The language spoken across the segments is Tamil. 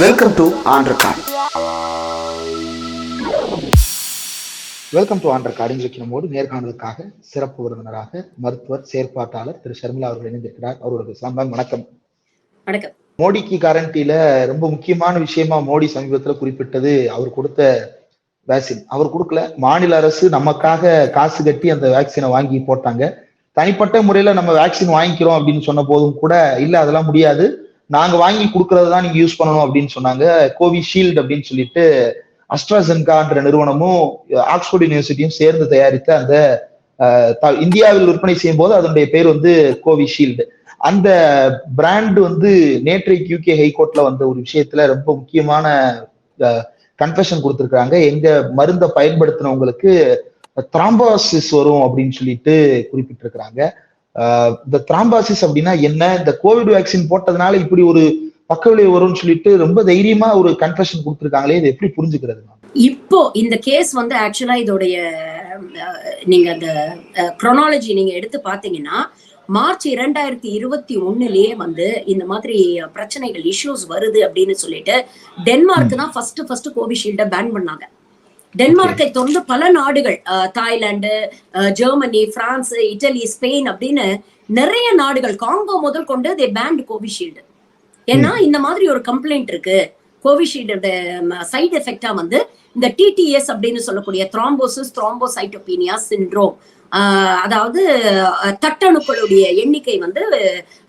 Welcome to on record welcome to under card இன்றைக்கு நம்மோடு நேர்காணலுக்காக சிறப்பு விருந்தினராக மருத்துவர் செயற்பாட்டாளர் திரு ஷர்மிளா அவர்கள் இணைந்திருக்கிறார். அவரோட பேசலாம் மேம் வணக்கம். வணக்கம். மோடிக்கு கேரண்டில ரொம்ப முக்கியமான விஷயமா மோடி சமீபத்துல குறிப்பிட்டது. அவர் கொடுத்த வேக்சின் அவர் கொடுக்கல. மாநில அரசு நமக்காக காசு கட்டி அந்த வேக்சினை வாங்கி போட்டாங்க. தனிப்பட்ட முறையில நம்ம வேக்சின் வாங்கிக்கிறோம் அப்படின்னு சொன்ன போதும் கூட இல்ல அதெல்லாம் முடியாது. நாங்க வாங்கி கொடுக்கறது தான் நீங்க யூஸ் பண்ணணும் அப்படின்னு சொன்னாங்க. கோவிஷீல்டு அப்படின்னு சொல்லிட்டு அஸ்ட்ராசென்கான்ற நிறுவனமும் ஆக்ஸ்போர்ட் யூனிவர்சிட்டியும் சேர்ந்து தயாரித்த அந்த இந்தியாவில் விற்பனை செய்யும் போது அதனுடைய பேர் வந்து கோவிஷீல்டு அந்த பிராண்ட் வந்து நேற்றைக்கு யூகே ஹைகோர்ட்ல வந்த ஒரு விஷயத்துல ரொம்ப முக்கியமான கன்ஃபெஷன் கொடுத்துருக்காங்க எங்க மருந்தை பயன்படுத்தினவங்களுக்கு த்ராம்பாசிஸ் வரும் அப்படின்னு சொல்லிட்டு குறிப்பிட்டிருக்கிறாங்க. இந்த திராம்பாசிஸ் அப்படின்னா என்ன? இந்த கோவிட் வேக்சின் போட்டதுனால இப்படி ஒரு பக்க விளைவு வரும்னு சொல்லிட்டு ரொம்ப தைரியமா ஒரு கன்ஃபெஷன் கொடுத்துருக்காங்களே இது எப்படி புரிஞ்சுக்கிறது இப்போ இந்த கேஸ் வந்து ஆக்சுவலா இதோடைய நீங்க அந்த குரோனாலஜி நீங்க எடுத்து பாத்தீங்கன்னா மார்ச் இரண்டாயிரத்தி இருபத்தி ஒண்ணுலயே வந்து இந்த மாதிரி பிரச்சனைகள் இஷ்யூஸ் வருது அப்படின்னு சொல்லிட்டு டென்மார்க் தான் ஃபர்ஸ்ட் ஃபர்ஸ்ட் கோவிஷீல்ட பேன் பண்ணாங்க. டென்மார்க்கை தொடர்ந்து பல நாடுகள் Thailand Germany France Italy Spain அப்படின்னு நிறைய நாடுகள் காங்கோ முதல் கொண்டு தே பேண்ட் கோவிஷீல்டு ஏன்னா இந்த மாதிரி ஒரு கம்ப்ளைண்ட் இருக்கு. கோவிஷீல்டு சைடு எஃபெக்டா வந்து இந்த டிடிஎஸ் அப்படின்னு சொல்லக்கூடிய த்ராம்போசிஸ் த்ராம்போசைட்டோபீனியா சிண்ட்ரோம் அதாவது தட்டணுக்களுடைய எண்ணிக்கை வந்து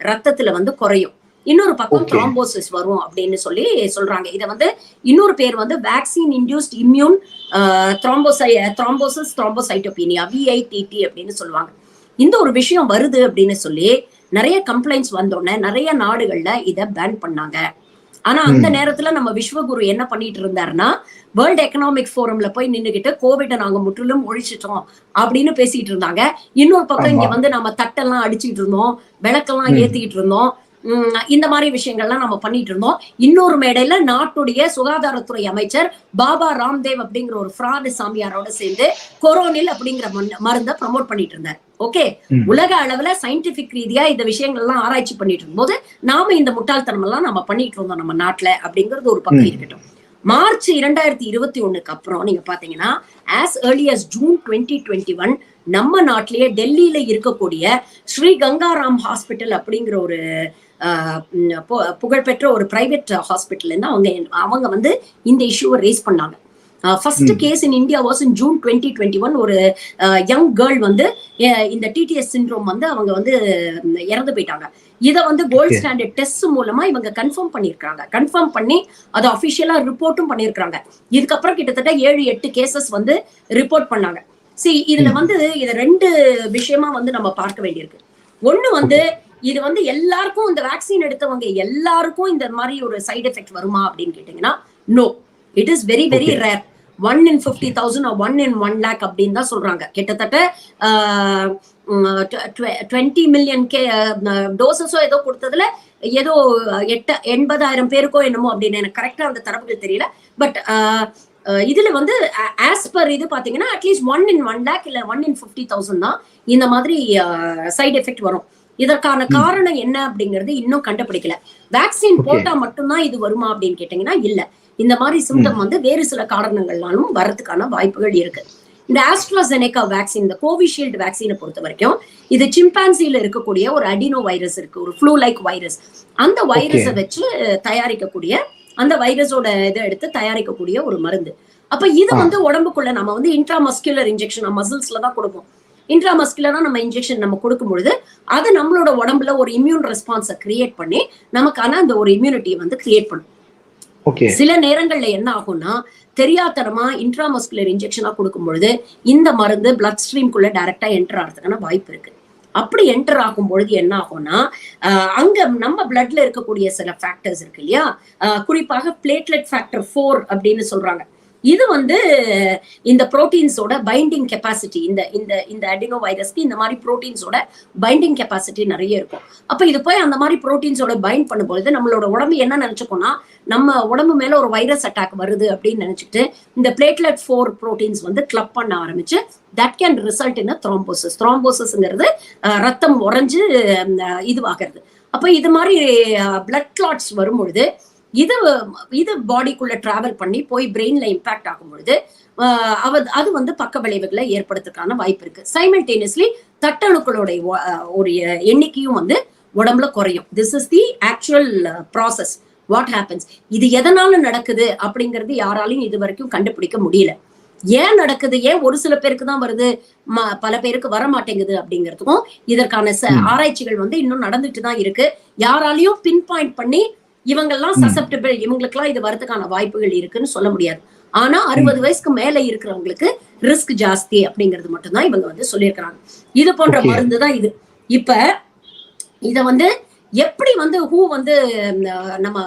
ரத்தத்துல வந்து குறையும். இன்னொரு பக்கம். த்ராம்போசிஸ் வரும் அப்படின்னு சொல்லி சொல்றாங்க இத வந்து இன்னொரு பேர் வந்து வேக்சின் இன்டியூஸ்ட் இம்யூன் த்ராம்போசை த்ராம்போசிஸ் த்ராம்போசைட்டோபீனியா விஐடிடி அப்படின்னு சொல்லுவாங்க இந்த ஒரு விஷயம் வருது அப்படின்னு சொல்லி நிறைய கம்ப்ளைண்ட்ஸ் வந்தோடனே நிறைய நாடுகள்ல இத பேன் பண்ணாங்க ஆனா அந்த. நேரத்துல நம்ம விஸ்வகுரு என்ன பண்ணிட்டு இருந்தாருன்னா வேர்ல்ட் எக்கனாமிக் ஃபோரம்ல போய் நின்னுகிட்டு கோவிட நாங்க முற்றிலும் ஒழிச்சிட்டோம் அப்படின்னு பேசிட்டு இருந்தாங்க இன்னொரு பக்கம் இங்க. வந்து நம்ம தட்டெல்லாம் அடிச்சிட்டு இருந்தோம் விளக்கெல்லாம் ம். ஏத்திக்கிட்டு இருந்தோம் இந்த மாதிரி விஷயங்கள்லாம் நம்ம பண்ணிட்டு இருந்தோம் இன்னொரு மேடையில நாட்டுடைய சுகாதாரத்துறை அமைச்சர் பாபா ராம்தேவ் அப்படிங்கிற ஒரு ஃப்ராடு சாமியாரோட சேர்ந்து கொரோனில் அப்படிங்கிற மருந்த- ப்ரமோட் பண்ணிட்டு இருந்தார் ஓகே. உலக அளவுல சயின்டிபிக் ரீதியா இந்த விஷயங்கள் எல்லாம் ஆராய்ச்சி பண்ணிட்டு இருக்கும்போது நாம இந்த முட்டாள்தனம் எல்லாம் நம்ம பண்ணிட்டு இருந்தோம் நம்ம நாட்டுல அப்படிங்கிறது ஒரு பக்கம். இருக்கட்டும் மார்ச் இரண்டாயிரத்தி இருபத்தி ஒண்ணுக்கு அப்புறம் நீங்க பாத்தீங்கன்னா as early as June twenty twenty one நம்ம நாட்டிலேயே டெல்லியில இருக்கக்கூடிய ஸ்ரீ கங்காராம் ஹாஸ்பிட்டல் அப்படிங்கிற ஒரு புகழ்பெற்ற ஒரு பிரைவேட் ஹாஸ்பிட்டல் இருந்து அவங்க அவங்க வந்து இந்த இஷ்யூவை ரேஸ் பண்ணாங்க. First. Case in India was in June twenty twenty one ஒரு யங் கேர்ள் வந்து இந்த டிடிஎஸ் சிண்ட்ரோம் வந்து அவங்க வந்து இறந்து போயிட்டாங்க. இத வந்து கோல்ட். ஸ்டாண்டர்ட் டெஸ்ட் மூலமா இவங்க கன்ஃபார்ம் பண்ணிருக்காங்க கன்ஃபார்ம் பண்ணி அது அபிஷியலா ரிப்போர்ட்டும் பண்ணிருக்காங்க இதுக்கப்புறம் கிட்டத்தட்ட ஏழு எட்டு கேசஸ் வந்து ரிப்போர்ட் பண்ணாங்க. சி இதுல. வந்து இத ரெண்டு விஷயமா வந்து நம்ம பார்க்க வேண்டியிருக்கு. ஒண்ணு வந்து இது வந்து எல்லாருக்கும் இந்த வேக்சின் எடுத்தவங்க எல்லாருக்கும் இந்த மாதிரி ஒரு சைடு எஃபெக்ட் வருமா அப்படின்னு கேட்டீங்கன்னா no it is very very. Rare one in fifty thousand one in one lakh அப்படின்னு தான் சொல்றாங்க. கிட்டத்தட்ட டுவெண்ட்டி மில்லியன் கே டோசஸோ ஏதோ கொடுத்ததுல ஏதோ எட்ட எண்பதாயிரம் பேருக்கோ என்னமோ அப்படின்னு எனக்கு கரெக்டா அந்த தரவுகள் தெரியல. பட் இதுல வந்து ஆஸ் பர் இது பாத்தீங்கன்னா at least one in one lakh இல்ல ஒன் இன் ஃபிஃப்டி தௌசண்ட் தான் இந்த மாதிரி சைடு எஃபெக்ட் வரும். இதற்கான. காரணம் என்ன அப்படிங்கறது இன்னும் கண்டுபிடிக்கல. வேக்சின். போட்டா மட்டும்தான் இது வருமா அப்படின்னு கேட்டீங்கன்னா இல்ல. இந்த மாதிரி சிம்டம் வந்து வேறு சில காரணங்கள்னாலும் வரதுக்கான வாய்ப்புகள் இருக்கு. இந்த ஆஸ்ட்ராசெனேகா வேக்சின் இந்த கோவிஷீல்டு வேக்சினை பொறுத்த வரைக்கும் இது சிம்பான்சில இருக்கக்கூடிய ஒரு அடினோ வைரஸ் இருக்கு ஒரு ஃப்ளூ லைக் வைரஸ் அந்த வைரஸை வச்சு தயாரிக்கக்கூடிய அந்த வைரஸோட இதை எடுத்து தயாரிக்கக்கூடிய ஒரு மருந்து. அப்ப இது. வந்து உடம்புக்குள்ள நம்ம வந்து இன்ட்ராமஸ்குலர் இன்ஜெக்ஷன் மசில்ஸ்ல தான் கொடுப்போம் இன்ட்ராமஸ்குலரா நம்ம இன்ஜெக்ஷன் நம்ம கொடுக்கும் பொழுது அது நம்மளோட உடம்புல ஒரு இம்யூன் ரெஸ்பான்ஸை கிரியேட் பண்ணி நமக்கான அந்த ஒரு இம்யூனிட்டியை வந்து கிரியேட் பண்ணும். சில நேரங்கள்ல என்ன ஆகும்னா தெரியாத்தனமா இன்ட்ராமஸ்குலர் இன்ஜெக்ஷனா கொடுக்கும் பொழுது இந்த மருந்து பிளட் ஸ்ட்ரீம்குள்ள டைரக்டா என்டர் ஆகிறதுக்கான வாய்ப்பு இருக்கு. அப்படி என்டர் ஆகும் பொழுது என்ன ஆகும்னா அங்க நம்ம பிளட்ல இருக்கக்கூடிய சில ஃபேக்டர்ஸ் இருக்கு இல்லையா? குறிப்பாக பிளேட்லெட் ஃபேக்டர் ஃபோர் அப்படின்னு சொல்றாங்க. இது வந்து இந்த புரோட்டீன்ஸோட பைண்டிங் கெப்பாசிட்டி இந்த இந்த இந்த அடினோ வைரஸ்க்கு இந்த மாதிரி புரோட்டீன்ஸோட பைண்டிங் கெப்பாசிட்டி நிறைய இருக்கும். அப்ப இது போய் அந்த மாதிரி புரோட்டீன்ஸோட பைண்ட் பண்ணும்பொழுது நம்மளோட உடம்பு என்ன நினைச்சுக்கோன்னா நம்ம உடம்பு மேல ஒரு வைரஸ் அட்டாக் வருது அப்படின்னு நினைச்சிட்டு இந்த பிளேட்லெட் ஃபோர் புரோட்டீன்ஸ் வந்து கிளப் பண்ண ஆரம்பிச்சு that can result in thrombosis த்ரோம்போசிஸ்ங்கிறது ரத்தம் உறைஞ்சு இதுவாகிறது. அப்ப இது மாதிரி பிளட் கிளாட்ஸ் வரும்பொழுது இது இது பாடிக்குள்ள டிராவல் பண்ணி போய் பிரெயின்ல இம்பாக்ட் ஆகும் பொழுது அது வந்து பக்க விளைவுகளை ஏற்படுத்துறதுக்கான வாய்ப்பு இருக்கு. சைமல்டேனியஸ்லி தட்டணுக்களுடைய ஒரு எண்ணிக்கையும் வந்து உடம்புல குறையும். This is the actual process what happens இது எதனால நடக்குது அப்படிங்கிறது யாராலையும் இது வரைக்கும் கண்டுபிடிக்க முடியல. ஏன் நடக்குது? ஏன் ஒரு சில பேருக்கு தான் வருது? பல பேருக்கு வர மாட்டேங்குது அப்படிங்கிறதுக்கும் இதற்கான. ஆராய்ச்சிகள் வந்து இன்னும் நடந்துட்டு தான் இருக்கு. யாராலையும் பின் பாயிண்ட் பண்ணி இவங்கெல்லாம். சசப்டபிள் இவங்களுக்குலாம் இது வரதுக்கான வாய்ப்புகள் இருக்குன்னு சொல்ல முடியாது ஆனா அறுபது வயசுக்கு மேல இருக்கிறவங்களுக்கு ரிஸ்க் ஜாஸ்தி அப்படிங்கிறது மட்டும்தான் இவங்க வந்து சொல்லியிருக்கிறாங்க இது போன்ற. மருந்து தான் இது இப்ப இத வந்து எப்படி வந்து ஹூ வந்து நம்ம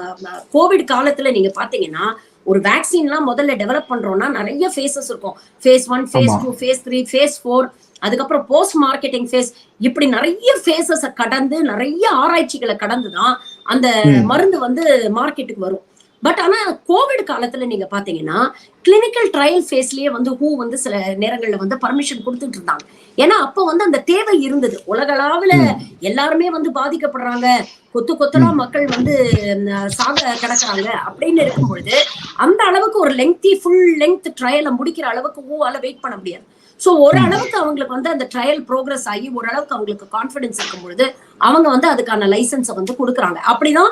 கோவிட் காலத்துல நீங்க பாத்தீங்கன்னா ஒரு வேக்சின்லாம் முதல்ல டெவலப் பண்றோம்னா நிறைய ஃபேஸஸ் இருக்கும் phase one phase. Two phase three phase four அதுக்கப்புறம் போஸ்ட் மார்க்கெட்டிங் ஃபேஸ் இப்படி நிறைய ஃபேஸஸ கடந்து நிறைய ஆராய்ச்சிகளை கடந்து தான் அந்த. மருந்து வந்து மார்க்கெட்டுக்கு வரும் பட் ஆனா கோவிட் காலத்துல நீங்க பாத்தீங்கன்னா கிளினிக்கல் ட்ரையல் ஃபேஸ்லயே வந்து ஹூ வந்து சில நேரங்கள்ல வந்து பர்மிஷன் கொடுத்துட்டு இருந்தாங்க. ஏன்னா அப்ப வந்து அந்த தேவை இருந்தது. உலகளாவுல. எல்லாருமே வந்து பாதிக்கப்படுறாங்க. கொத்து கொத்தலா மக்கள் வந்து சாக கிடக்குறாங்க அப்படின்னு இருக்கும் பொழுது அந்த அளவுக்கு ஒரு லெங்தி ஃபுல் லெங்த் ட்ரையலை முடிக்கிற அளவுக்கு ஊவால வெயிட் பண்ண முடியாது. சோ ஒரு ம். அளவுக்கு அவங்களுக்கு வந்து அந்த ட்ரையல் ப்ரோக்ரஸ் ஆகி ஓரளவுக்கு அவங்களுக்கு கான்பிடன்ஸ் இருக்கும் பொழுது அவங்க வந்து அதுக்கான லைசன்ஸை வந்து கொடுக்குறாங்க. அப்படிதான்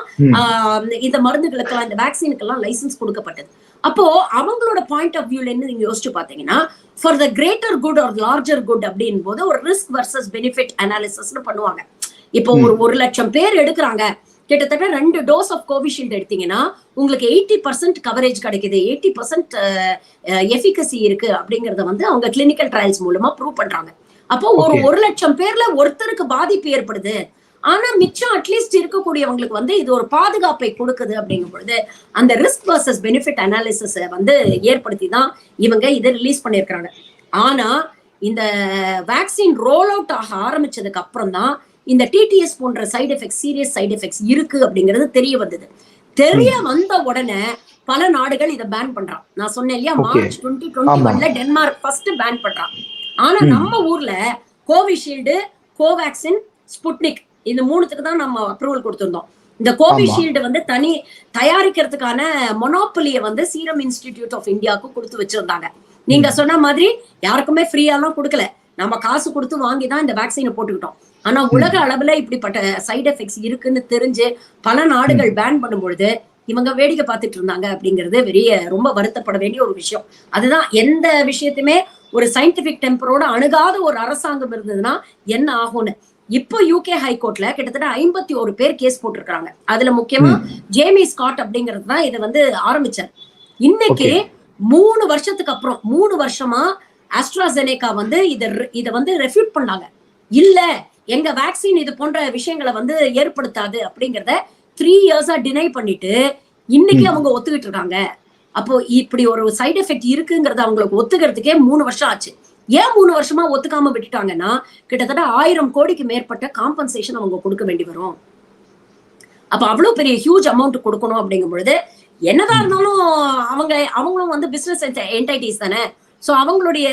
இந்த மருந்துகளுக்கெல்லாம் இந்த வேக்சினுக்கெல்லாம் லைசன்ஸ் கொடுக்கப்பட்டது. அப்போ அவங்களோட பாயிண்ட் ஆஃப் வியூல இருந்து நீங்க யோசிச்சு பாத்தீங்கன்னா for the greater good or larger good அப்படின் போது ஒரு ரிஸ்க் வர்சஸ் பெனிஃபிட் அனாலிசிஸ்னு பண்ணுவாங்க. இப்போ ஒரு ஒரு லட்சம் பேர் எடுக்கிறாங்க. கிட்டத்தட்ட ரெண்டு டோஸ் ஆஃப் கோவிஷீல்டு எடுத்தீங்கன்னா உங்களுக்கு எயிட்டி பர்சன்ட் கவரேஜ் கிடைக்குது. எயிட்டி பர்சன்ட் எஃபிகசி இருக்கு அப்படிங்கறத வந்து அவங்க கிளினிக்கல் ட்ரையல்ஸ் மூலமா ப்ரூவ் பண்றாங்க. அப்போ ஒரு. ஒரு லட்சம் பேர்ல ஒருத்தருக்கு பாதிப்பு ஏற்படுது. ஆனா மிச்சம் அட்லீஸ்ட் இருக்கக்கூடியவங்களுக்கு வந்து இது ஒரு பாதுகாப்பை கொடுக்குது அப்படிங்கும் பொழுது அந்த ரிஸ்க் வர்சஸ் பெனிஃபிட் அனாலிசிஸ் வந்து ஏற்படுத்தி தான் இவங்க இதை ரிலீஸ் பண்ணியிருக்கிறாங்க. ஆனா இந்த வேக்சின் ரோல் அவுட் ஆக ஆரம்பிச்சதுக்கு அப்புறம் தான் இந்த டிடிஎஸ் போன்ற side effects serious side effects இருக்கு அப்படிங்கிறது தெரிய வந்தது. தெரிய வந்த உடனே பல நாடுகள் இதை பேன் பண்றான். நான் சொன்னேன் இல்லையா. March twenty twenty. ஒன்ல டென்மார்க் ஃபர்ஸ்ட் பேன் பண்றான். ஆனா. நம்ம ஊர்ல கோவிஷீல்டு கோவேக்சின் ஸ்புட்னிக் இந்த மூணுத்துக்கு தான் நம்ம அப்ரூவல் கொடுத்திருந்தோம். இந்த கோவிஷீல்டு வந்து தனி தயாரிக்கிறதுக்கான மொனோப்பலிய வந்து சீரம் இன்ஸ்டிடியூட் ஆஃப் இந்தியாவுக்கு கொடுத்து வச்சிருந்தாங்க. நீங்க சொன்ன மாதிரி யாருக்குமே ஃப்ரீயாலாம் கொடுக்கல. நம்ம காசு கொடுத்து வாங்கி தான் இந்த வேக்சினை போட்டுக்கிட்டோம். ஆனா உலக அளவுல இப்படிப்பட்ட சைடு எஃபெக்ட்ஸ் இருக்குன்னு தெரிஞ்சு பல நாடுகள் பேன் பண்ணும்பொழுது இவங்க வேடிக்கை பார்த்துட்டு இருந்தாங்க அப்படிங்கிறது பெரிய ரொம்ப வருத்தப்பட வேண்டிய ஒரு விஷயம். அதுதான் எந்த விஷயத்தையுமே ஒரு சயின்டிபிக் டெம்பரோட அணுகாத ஒரு அரசாங்கம் இருந்ததுன்னா என்ன ஆகும்னு. இப்போ யூகே ஹைகோர்ட்ல கிட்டத்தட்ட ஐம்பத்தி ஒரு பேர் கேஸ் போட்டிருக்காங்க அதுல முக்கியமா ஜேமி ஸ்காட் அப்படிங்கிறது தான் இதை வந்து ஆரம்பிச்சார். இன்னைக்கு. மூணு வருஷத்துக்கு அப்புறம் மூணு வருஷமா ஆஸ்ட்ராசெனேகா வந்து இத இத வந்து ரெஃப்யூட் பண்ணாங்க. இல்ல எங்க வேக்சின் இது போன்ற விஷயங்களை வந்து ஏற்படுத்தாது அப்படிங்கறத த்ரீ இயர்ஸா டினை பண்ணிட்டு இன்னைக்கு. அவங்க ஒத்துக்கிட்டு இருக்காங்க. அப்போ இப்படி ஒரு சைடு எஃபெக்ட் இருக்குங்கிறத அவங்களுக்கு ஒத்துக்கிறதுக்கே மூணு வருஷம் ஆச்சு. ஏன் மூணு வருஷமா ஒத்துக்காம விட்டுட்டாங்கன்னா கிட்டத்தட்ட ஆயிரம் கோடிக்கு மேற்பட்ட காம்பன்சேஷன் அவங்க கொடுக்க வேண்டி வரும். அப்ப அவ்வளவு பெரிய ஹியூஜ் அமௌண்ட் கொடுக்கணும் அப்படிங்கும் பொழுது என்னதான் இருந்தாலும் அவங்க அவங்களும் வந்து பிசினஸ் என்டைட்டிஸ் தானே. சோ அவங்களுடைய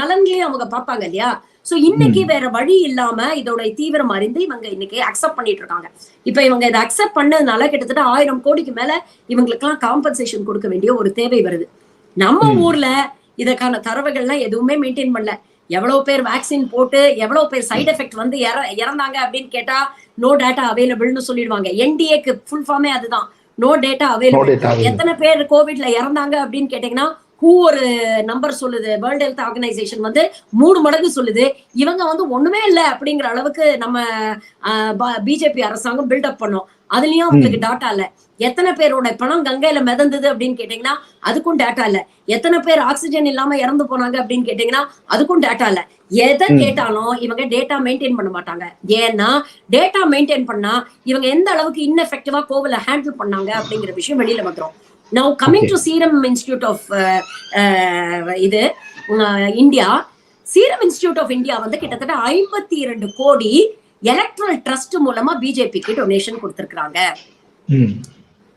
நலன்களையும் அவங்க பார்ப்பாங்க இல்லையா? சோ இன்னைக்கு வேற வழி இல்லாம இதோட தீவிரம் அறிந்து இவங்க இன்னைக்கு அக்செப்ட் பண்ணிட்டு இருக்காங்க. இப்ப இவங்க இதை அக்செப்ட் பண்ணதுனால கிட்டத்தட்ட ஆயிரம் கோடிக்கு மேல இவங்களுக்கு எல்லாம் காம்பன்சேஷன் கொடுக்க வேண்டிய ஒரு தேவை வருது. நம்ம. ஊர்ல இதற்கான தரவுகள்லாம் எதுவுமே மெயின்டைன் பண்ணல. எவ்வளவு பேர் வேக்சின் போட்டு எவ்வளவு பேர் சைடு எஃபெக்ட் வந்து இற- இறந்தாங்க அப்படின்னு கேட்டா நோ டேட்டா அவைலபிள்னு சொல்லிடுவாங்க. என்டிஏக்கு ஃபுல் ஃபார்மே அதுதான். No data available. எத்தனை பேர் கோவிட்ல இறந்தாங்க அப்படின்னு கேட்டீங்கன்னா ஹூ ஒரு நம்பர் சொல்லுது? வேர்ல்ட் ஹெல்த் ஆர்கனைசேஷன் வந்து மூணு மடங்கு சொல்லுது. இவங்க வந்து ஒண்ணுமே இல்ல அப்படிங்கிற அளவுக்கு நம்ம பிஜேபி அரசாங்கம் பில்டப் பண்ணோம். அதுலயும் அவங்களுக்கு டாட்டா இல்ல. எத்தனை பேரோட பணம் கங்கையில மிதந்தது அப்படின்னு கேட்டீங்கன்னா அதுக்கும் டேட்டா இல்ல. எத்தனை பேர் ஆக்சிஜன் இல்லாம இறந்து போனாங்க அப்படின்னு கேட்டீங்கன்னா அதுக்கும் டேட்டா இல்ல. எதை. கேட்டாலும் இவங்க டேட்டா மெயின்டைன் பண்ண மாட்டாங்க. ஏன்னா டேட்டா மெயின்டைன் பண்ணா இவங்க எந்த அளவுக்கு இன்எஃபெக்டிவா கோவில ஹேண்டில் பண்ணாங்க அப்படிங்கிற விஷயம் வெளியில வந்துரும். Now Okay. To serum institute of இது India serum institute of India வந்து கிட்டத்தட்ட ஐம்பத்தி இரண்டு கோடி எலக்ட்ரல் ட்ரஸ்ட் மூலமா பிஜேபிக்கு டொனேஷன் கொடுத்திருக்காங்க ம்.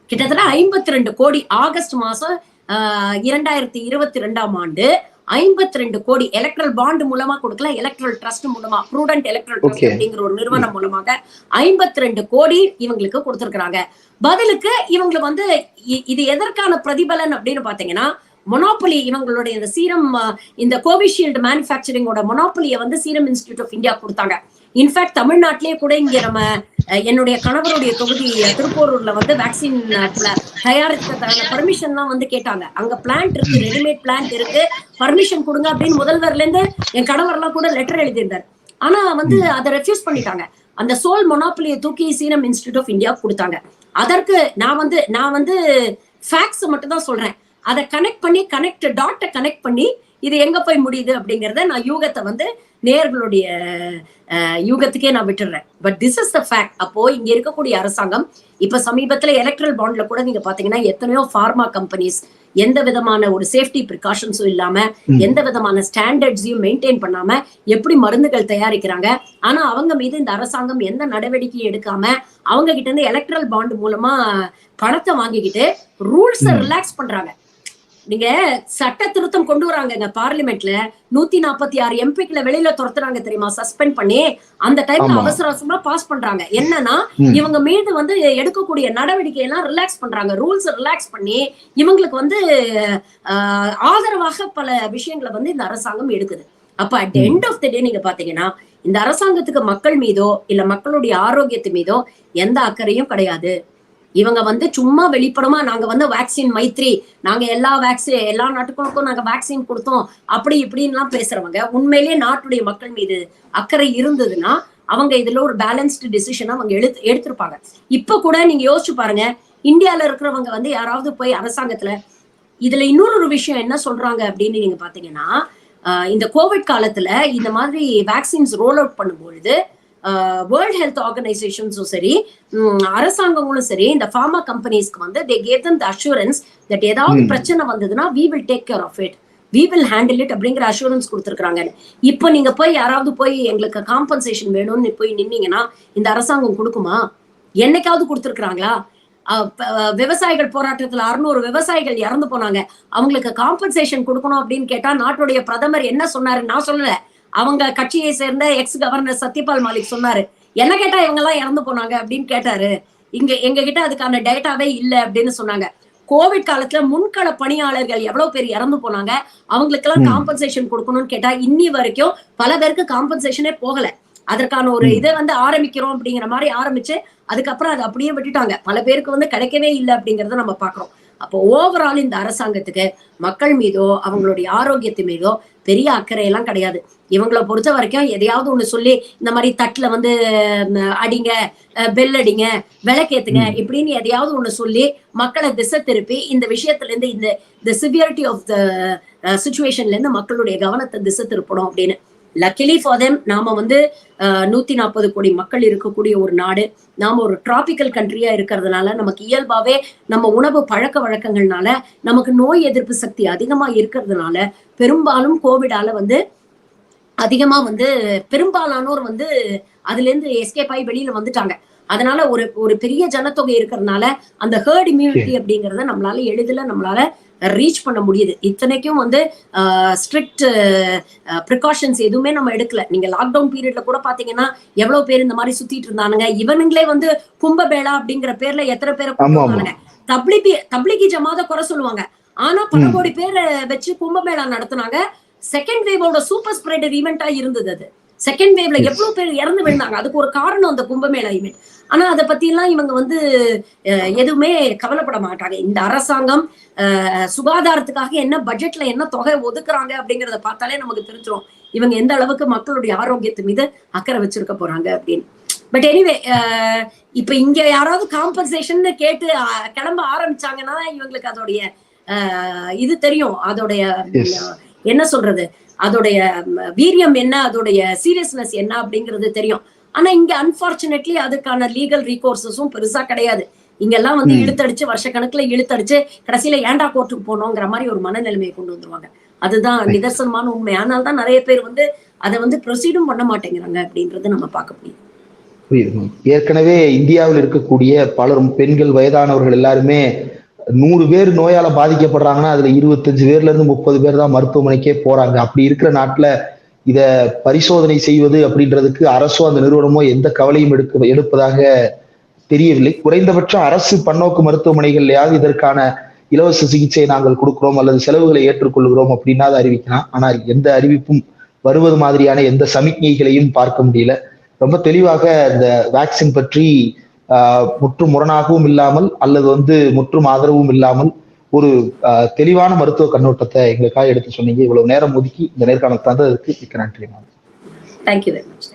கிட்டத்தட்ட ஐம்பத்தி ரெண்டு கோடி ஆகஸ்ட் மாசம் ஆஹ், இரண்டாயிரத்தி இருபத்தி ரெண்டாம் ஆண்டு ஐம்பத்தி ரெண்டு கோடி எலக்ட்ரல் பாண்ட் மூலமா கொடுக்கல எலக்ட்ரல் ட்ரஸ்ட் மூலமா ப்ரூடன்ட் எலக்ட்ரல் ட்ரஸ்ட். அப்படிங்கிற ஒரு நிறுவனம் மூலமாக ஐம்பத்தி ரெண்டு கோடி இவங்களுக்கு கொடுத்திருக்கிறாங்க பதிலுக்கு இவங்களுக்கு வந்து இது எதற்கான பிரதிபலன் அப்படின்னு பாத்தீங்கன்னா மொனாப்பலி இவங்களுடைய இந்த சீரம் இந்த கோவிஷீல்டு மேனுஃபேக்சரிங்கோட மொனாப்பலியை வந்து சீரம் இன்ஸ்டிடியூட் ஆஃப் இந்தியா கொடுத்தாங்க இன்ஃபேக்ட் தமிழ்நாட்டிலேயே கூட இங்க நம்ம என்னுடைய கணவருடைய தொகுதி திருப்போரூர்ல வந்து வேக்சின் தயாரிக்கிறதுக்கான பர்மிஷன்லாம் வந்து கேட்டாங்க. அங்க பிளான்ட் இருக்கு ரெடிமேட் பிளான்ட் இருக்கு. பர்மிஷன் கொடுங்க அப்படின்னு முதல்வர்ல இருந்து என் கணவர்லாம் கூட லெட்டர் எழுதியிருந்தார். ஆனா வந்து அதை ரெஃப்யூஸ் பண்ணிட்டாங்க. அந்த சோல் மொனாப்பலியை தூக்கி சீரம் இன்ஸ்டிடியூட் ஆஃப் இந்தியா கொடுத்தாங்க. அதற்கு நான் வந்து நான் வந்து ஃபேக்ஸ் மட்டும் தான் சொல்றேன். அதை கனெக்ட் பண்ணி கனெக்ட் டாட்டை கனெக்ட் பண்ணி இது எங்க போய் முடியுது அப்படிங்கறத நான் யூகத்தை வந்து நேர்களுடைய யூகத்துக்கே நான் விட்டுடுறேன் but this is the fact அப்போ இங்க இருக்கக்கூடிய அரசாங்கம் இப்ப சமீபத்துல எலக்ட்ரல் பாண்ட்ல கூட நீங்க பாத்தீங்கன்னா எத்தனையோ ஃபார்மா கம்பெனிஸ் எந்த விதமான ஒரு சேஃப்டி ப்ரிகாஷன்ஸும் இல்லாம. எந்த விதமான ஸ்டாண்டர்ட்ஸையும் மெயின்டைன் பண்ணாம எப்படி மருந்துகள் தயாரிக்கிறாங்க ஆனா அவங்க மீது இந்த அரசாங்கம் எந்த நடவடிக்கையும் எடுக்காம அவங்க கிட்ட இருந்து எலக்ட்ரல் பாண்ட் மூலமா பணத்தை வாங்கிக்கிட்டு ரூல்ஸை. ரிலாக்ஸ் பண்றாங்க நீங்க சட்ட திருத்தம் கொண்டு வராங்கங்க பார்லிமெண்ட்ல நூத்தி நாற்பத்தி ஆறு எம்பிக்ல வெளியில துரத்துறாங்க தெரியுமா சஸ்பெண்ட் பண்ணி அந்த டைம்ல. அவசர அவசரமா பாஸ் பண்றாங்க என்னன்னா. இவங்க மீது வந்து எடுக்கக்கூடிய நடவடிக்கை எல்லாம் ரிலாக்ஸ் பண்றாங்க ரூல்ஸ் ரிலாக்ஸ் பண்ணி இவங்களுக்கு வந்து ஆதரவாக பல விஷயங்களை வந்து இந்த அரசாங்கம் எடுக்குது அப்ப at. End of the day நீங்க பாத்தீங்கன்னா இந்த அரசாங்கத்துக்கு மக்கள் மீதோ இல்ல மக்களுடைய ஆரோக்கியத்து மீதோ எந்த அக்கறையும் கிடையாது இவங்க வந்து சும்மா வெளிப்படமா நாங்க வந்து வேக்சின் மைத்ரி நாங்க எல்லா வேக்சின் எல்லா நாட்டுகளுக்கும் நாங்க வேக்சின் கொடுத்தோம் அப்படி இப்படின்லாம் பேசுறவங்க உண்மையிலேயே நாட்டுடைய மக்கள் மீது அக்கறை இருந்ததுன்னா அவங்க இதுல ஒரு பேலன்ஸ்டு டிசிஷன் அவங்க எடுத்து எடுத்திருப்பாங்க. இப்ப கூட நீங்க யோசிச்சு பாருங்க இந்தியால இருக்கிறவங்க வந்து யாராவது போய் அரசாங்கத்துல இதுல இன்னொரு ஒரு விஷயம் என்ன சொல்றாங்க அப்படின்னு நீங்க பாத்தீங்கன்னா இந்த கோவிட் காலத்துல இந்த மாதிரி வேக்சின்ஸ் ரோல் அவுட் பண்ணும்பொழுது வேர்ல்ட் ஹெல்த் ஆர்கனைசேஷன்ஸும் சரி அரசாங்கங்களும் சரி இந்த ஃபார்மா கம்பெனிஸ்க்கு வந்து they gave them the assurance that ஏதாவது. பிரச்சனை வந்ததுன்னா we will take care of it we will handle it அப்படிங்கிற அஷூரன்ஸ் கொடுத்துருக்காங்க இப்போ நீங்க போய் யாராவது போய் எங்களுக்கு காம்பன்சேஷன் வேணும்னு போய் நின்னீங்கன்னா இந்த அரசாங்கம் கொடுக்குமா? என்னைக்காவது கொடுத்துருக்காங்களா விவசாயிகள் போராட்டத்துல அறுநூறு விவசாயிகள் இறந்து போனாங்க. அவங்களுக்கு காம்பன்சேஷன் கொடுக்கணும் அப்படின்னு கேட்டா நாட்டுடைய பிரதமர் என்ன சொன்னாரு நான் சொல்லல. அவங்க கட்சியை சேர்ந்த எக்ஸ் கவர்னர் சத்யபால் மாலிக் சொன்னாரு. என்ன கேட்டா இவங்க எல்லாம் இறந்து போனாங்க? அப்படின்னு கேட்டாரு. இங்க எங்க கிட்ட அதுக்கான டேட்டாவே இல்ல அப்படின்னு சொன்னாங்க. கோவிட் காலத்துல முன்கள பணியாளர்கள் எவ்வளவு பேர் இறந்து போனாங்க? அவங்களுக்கெல்லாம் ம். காம்பன்சேஷன் கொடுக்கணும்னு கேட்டா இன்னி வரைக்கும் பல பேருக்கு காம்பன்சேஷனே போகல. அதற்கான ஒரு. இதை வந்து ஆரம்பிக்கிறோம் அப்படிங்கிற மாதிரி ஆரம்பிச்சு அதுக்கப்புறம் அதை அப்படியே விட்டுட்டாங்க. பல பேருக்கு வந்து கிடைக்கவே இல்லை அப்படிங்கறத நம்ம பாக்குறோம். அப்போ ஓவரால் இந்த அரசாங்கத்துக்கு மக்கள் மீதோ அவங்களுடைய ஆரோக்கியத்து மீதோ பெரிய அக்கறை எல்லாம் கிடையாது இவங்களை பொறுத்த வரைக்கும் எதையாவது ஒண்ணு சொல்லி இந்த மாதிரி தட்டுல வந்து அடிங்க பெல் அடிங்க விளக்கேத்துங்க. இப்படின்னு எதையாவது ஒண்ணு சொல்லி மக்களை திசை திருப்பி இந்த விஷயத்துல இருந்து இந்த இந்த சிவியரிட்டி ஆஃப் த சுச்சுவேஷன்ல இருந்து மக்களுடைய கவனத்தை திசை திருப்பணும் அப்படின்னு லக்கிலி ஃபார் தெம் நாம வந்து நூத்தி நாற்பது கோடி மக்கள் இருக்கக்கூடிய ஒரு நாடு. நாம ஒரு டிராபிக்கல் கண்ட்ரியா இருக்கிறதுனால நமக்கு இயல்பாவே நம்ம உணவு பழக்க வழக்கங்கள்னால நமக்கு நோய் எதிர்ப்பு சக்தி அதிகமா இருக்கிறதுனால பெரும்பாலும் கோவிடால வந்து அதிகமா வந்து பெரும்பாலானோர் வந்து அதுல இருந்து எஸ்கேப் ஆகி வெளியில வந்துட்டாங்க. அதனால ஒரு ஒரு பெரிய ஜனத்தொகை இருக்கிறதுனால அந்த ஹேர்ட் இம்யூனிட்டி அப்படிங்கறத நம்மளால எளிதில் நம்மளால ரீச் பண்ண முடியுது. இத்தனைக்கும் வந்து ஸ்ட்ரிக்ட் ப்ரிகாஷன்ஸ் எதுவுமே நம்ம எடுக்கல. நீங்க லாக்டவுன் பீரியட்ல கூட பாத்தீங்கன்னா எவ்வளவு பேர் இந்த மாதிரி சுத்திட்டு இருந்தானுங்க. இவனுங்களே வந்து கும்பமேளா அப்படிங்கிற பேர்ல எத்தனை பேரை. கூப்பிட்டு தப்லிகி தப்லிகி ஜமாத குறை சொல்லுவாங்க. ஆனா பல. கோடி பேரை வச்சு கும்பமேளா நடத்துனாங்க. செகண்ட் வேவோட சூப்பர் ஸ்ப்ரெடர் ஈவெண்டா இருந்தது அது. செகண்ட் வேவ்ல. எவ்வளவு பேர் இறந்து விழுந்தாங்க. அதுக்கு ஒரு காரணம் அந்த கும்பமேளா ஈவெண்ட் ஆனா அதை பத்தி எல்லாம் இவங்க வந்து எதுவுமே கவலைப்பட மாட்டாங்க. இந்த அரசாங்கம் சுகாதாரத்துக்காக என்ன பட்ஜெட்ல என்ன தொகை ஒதுக்குறாங்க அப்படிங்கறத பார்த்தாலே நமக்கு தெரிஞ்சிரும். இவங்க எந்த அளவுக்கு மக்களுடைய ஆரோக்கியத்து மீது அக்கறை வச்சிருக்க போறாங்க அப்படின்னு. பட் எனிவே இப்ப இங்க யாராவது காம்பன்சேஷன் கேட்டு கிளம்ப ஆரம்பிச்சாங்கன்னா இவங்களுக்கு அதோடைய இது தெரியும். அதோடைய என்ன சொல்றது? அதோடைய வீரியம் என்ன அதோடைய சீரியஸ்னஸ் என்ன அப்படிங்கிறது தெரியும் ஆனா இங்க அன்பார்ச்சுனேட்லி அதுக்கான லீகல் ரீகோர்சஸும் பெருசா கிடையாது இங்கெல்லாம் வந்து. இழுத்தடிச்சு வருஷக்கணக்குல இழுத்தடிச்சு கடைசியில ஏன்டா கோர்ட்டுக்கு போனோங்கிற மாதிரி ஒரு மனநிலைமையை கொண்டு வந்துருவாங்க அதுதான். நிதர்சனமான உண்மை ஆனால் தான் நிறைய பேர் வந்து அதை வந்து ப்ரொசீடும் பண்ண மாட்டேங்கிறாங்க அப்படின்றது நம்ம பார்க்க முடியும் புரியுது. ஏற்கனவே இந்தியாவில் இருக்கக்கூடிய பலரும் பெண்கள் வயதானவர்கள் எல்லாருமே நூறு பேர் நோயால பாதிக்கப்படுறாங்கன்னா அதுல இருபத்தஞ்சு பேர்ல இருந்து முப்பது பேர் தான் மருத்துவமனைக்கே போறாங்க. அப்படி இருக்கிற நாட்டுல இத பரிசோதனை செய்வது அப்படின்றதுக்கு அரசோ அந்த நிறுவனமோ எந்த கவலையும் எடுக்க எடுப்பதாக தெரியவில்லை. குறைந்தபட்சம் அரசு பன்னோக்கு மருத்துவமனைகள்லயாவது இதற்கான இலவச சிகிச்சை நாங்கள் கொடுக்கிறோம் அல்லது செலவுகளை ஏற்றுக்கொள்கிறோம் அப்படின்னா அதை அறிவிக்கலாம். ஆனால் எந்த அறிவிப்பும் வருவது மாதிரியான எந்த சமிக்ஞைகளையும் பார்க்க முடியல. ரொம்ப தெளிவாக இந்த வேக்சின் பற்றி ஆஹ், முற்றும் முரணாகவும் இல்லாமல் அல்லது வந்து முற்றும் ஆதரவும் இல்லாமல் ஒரு தெளிவான மருத்துவ கண்ணோட்டத்தை எங்களுக்காக எடுத்து சொன்னீங்க. இவ்வளவு நேரம் ஒதுக்கி இந்த நேர்காணல் தந்ததுக்கு மிக்க நன்றி தேங்க்யூ வெரி மச்